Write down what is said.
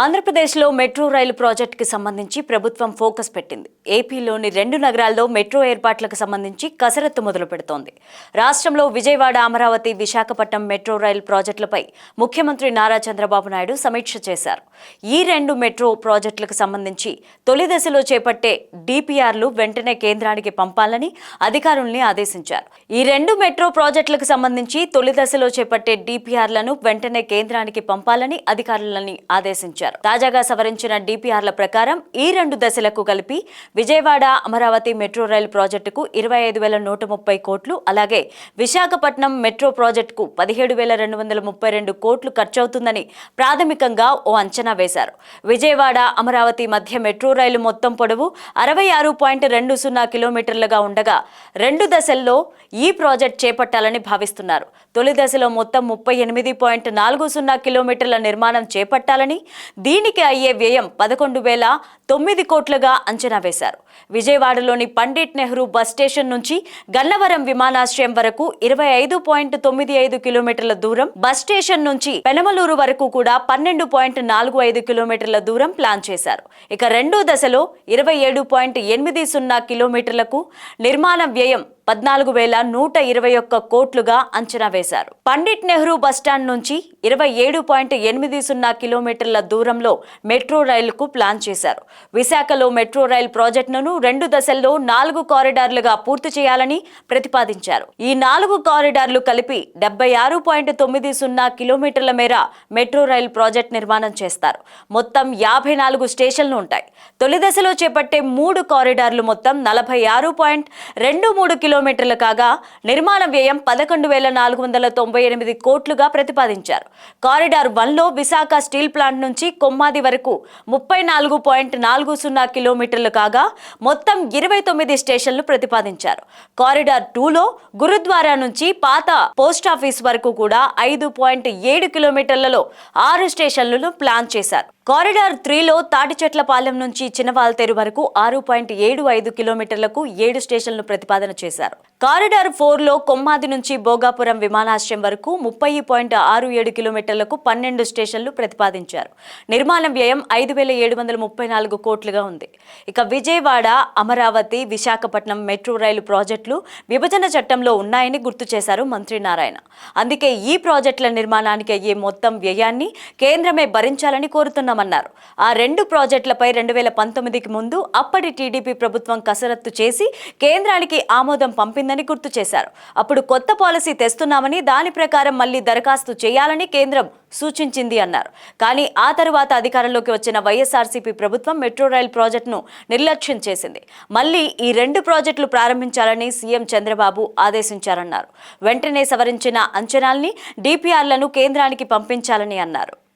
ఆంధ్రప్రదేశ్లో మెట్రో రైలు ప్రాజెక్టుకి సంబంధించి ప్రభుత్వం ఫోకస్ పెట్టింది. ఏపీలోని రెండు నగరాల్లో మెట్రో ఏర్పాట్లకు సంబంధించి కసరత్తు మొదలు పెడుతోంది. రాష్ట్రంలో విజయవాడ అమరావతి విశాఖపట్నం మెట్రో రైలు ప్రాజెక్టులపై ముఖ్యమంత్రి నారా చంద్రబాబు నాయుడు సమీక్ష చేశారు. ఈ రెండు మెట్రో ప్రాజెక్టులకు సంబంధించి తొలి దశలో చేపట్టే డిపిఆర్లు వెంటనే కేంద్రానికి పంపాలని అధికారుల్ని ఆదేశించారు. ఈ రెండు మెట్రో ప్రాజెక్టులకు సంబంధించి తొలి దశలో చేపట్టే డిపిఆర్లను వెంటనే కేంద్రానికి పంపాలని అధికారులని ఆదేశించారు. తాజాగా సవరించిన డిపిఆర్ల ప్రకారం ఈ రెండు దశలకు కలిపి విజయవాడ అమరావతి మెట్రో రైలు ప్రాజెక్టుకు ఇరవై ఐదు వేల నూట ముప్పై కోట్లు అలాగే విశాఖపట్నం మెట్రో ప్రాజెక్టుకు పదిహేడు వేల రెండు వందల ముప్పై రెండు కోట్లు ఖర్చవుతుందని ప్రాథమికంగా ఓ అంచనా వేశారు. విజయవాడ అమరావతి మధ్య మెట్రో రైలు మొత్తం పొడవు అరవై ఆరు పాయింట్ రెండు సున్నా కిలోమీటర్లుగా ఉండగా రెండు దశల్లో ఈ ప్రాజెక్ట్ చేపట్టాలని భావిస్తున్నారు. తొలి దశలో మొత్తం ముప్పై ఎనిమిది పాయింట్ నాలుగు సున్నా కిలోమీటర్ల నిర్మాణం చేపట్టాలని దీనికి అయ్యే వ్యయం పదకొండు వేల తొమ్మిది కోట్లుగా అంచనా వేశారు. విజయవాడలోని పండిట్ నెహ్రూ బస్ స్టేషన్ నుంచి గన్నవరం విమానాశ్రయం వరకు ఇరవై ఐదు పాయింట్ తొమ్మిది ఐదు కిలోమీటర్ల దూరం బస్ స్టేషన్ నుంచి పెనమలూరు వరకు కూడా పన్నెండు పాయింట్ నాలుగు ఐదు కిలోమీటర్ల దూరం ప్లాన్ చేశారు. ఇక రెండో దశలో ఇరవై ఏడు పాయింట్ ఎనిమిది సున్నా కిలోమీటర్లకు నిర్మాణ వ్యయం పద్నాలుగు వేల నూట ఇరవై ఒక్క కోట్లుగా అంచనా వేశారు. పండిట్ నెహ్రూ బస్టాండ్ నుంచి ఇరవై ఏడు పాయింట్ ఎనిమిది సున్నా కిలోమీటర్ల దూరంలో మెట్రో రైలుకు ప్లాన్ చేశారు. విశాఖలో మెట్రో రైల్ ప్రాజెక్టును రెండు దశల్లో నాలుగు కారిడార్లుగా పూర్తి చేయాలని ప్రతిపాదించారు. ఈ నాలుగు కారిడార్లు కలిపి డెబ్బై ఆరు పాయింట్ తొమ్మిది సున్నా కిలోమీటర్ల మేర మెట్రో రైల్ ప్రాజెక్ట్ నిర్మాణం చేస్తారు. మొత్తం యాభై నాలుగు స్టేషన్లు ఉంటాయి. తొలి దశలో చేపట్టే మూడు కారిడార్లు మొత్తం నలభై ఆరు పాయింట్ రెండు మూడు కిలో కిలోమీటర్లు కాగా నిర్మాణ వ్యయం పదకొండు వేల నాలుగు వందల తొంభై ఎనిమిది కోట్లుగా ప్రతిపాదించారు. కారిడార్ వన్లో విశాఖ స్టీల్ ప్లాంట్ నుంచి కొమ్మాది వరకు ముప్పై నాలుగు పాయింట్ నాలుగు సున్నా కిలోమీటర్లు కాగా మొత్తం ఇరవై తొమ్మిది స్టేషన్లు ప్రతిపాదించారు. కారిడార్ టూలో గురుద్వారా నుంచి పాత పోస్ట్ ఆఫీస్ వరకు కూడా ఐదు పాయింట్ ఏడు కిలోమీటర్లలో ఆరు స్టేషన్లను ప్లాన్ చేశారు. కారిడార్ త్రీలో తాటిచెట్లపాలెం నుంచి చిన్నవాల్తేరు వరకు ఆరు పాయింట్ ఏడు ఐదు కిలోమీటర్లకు ఏడు స్టేషన్లు ప్రతిపాదన చేశారు. claro. కారిడార్ ఫోర్లో కొమ్మాది నుంచి భోగాపురం విమానాశ్రయం వరకు ముప్పై పాయింట్ ఆరు ఏడు కిలోమీటర్లకు పన్నెండు స్టేషన్లు ప్రతిపాదించారు. నిర్మాణ వ్యయం ఐదు వేల ఏడు వందల ముప్పై నాలుగు కోట్లుగా ఉంది. ఇక విజయవాడ అమరావతి విశాఖపట్నం మెట్రో రైలు ప్రాజెక్టులు విభజన చట్టంలో ఉన్నాయని గుర్తు చేశారు మంత్రి నారాయణ. అందుకే ఈ ప్రాజెక్టుల నిర్మాణానికి అయ్యే మొత్తం వ్యయాన్ని కేంద్రమే భరించాలని కోరుతున్నామన్నారు. ఆ రెండు ప్రాజెక్టులపై రెండు వేల పంతొమ్మిదికి ముందు అప్పటి టీడీపీ ప్రభుత్వం కసరత్తు చేసి కేంద్రానికి ఆమోదం జరిగిందని గుర్తు చేశారు. అప్పుడు కొత్త పాలసీ తెస్తున్నామని దాని ప్రకారం మళ్ళీ దరఖాస్తు చేయాలని కేంద్రం సూచించింది అన్నారు. కానీ ఆ తరువాత అధికారంలోకి వచ్చిన వైఎస్ఆర్సీపీ ప్రభుత్వం మెట్రో రైల్ ప్రాజెక్టును నిర్లక్ష్యం చేసింది. మళ్ళీ ఈ రెండు ప్రాజెక్టులు ప్రారంభించాలని సీఎం చంద్రబాబు ఆదేశించారన్నారు. వెంటనే సవరించిన అంచనాల్ని డిపిఆర్లను కేంద్రానికి పంపించాలని అన్నారు.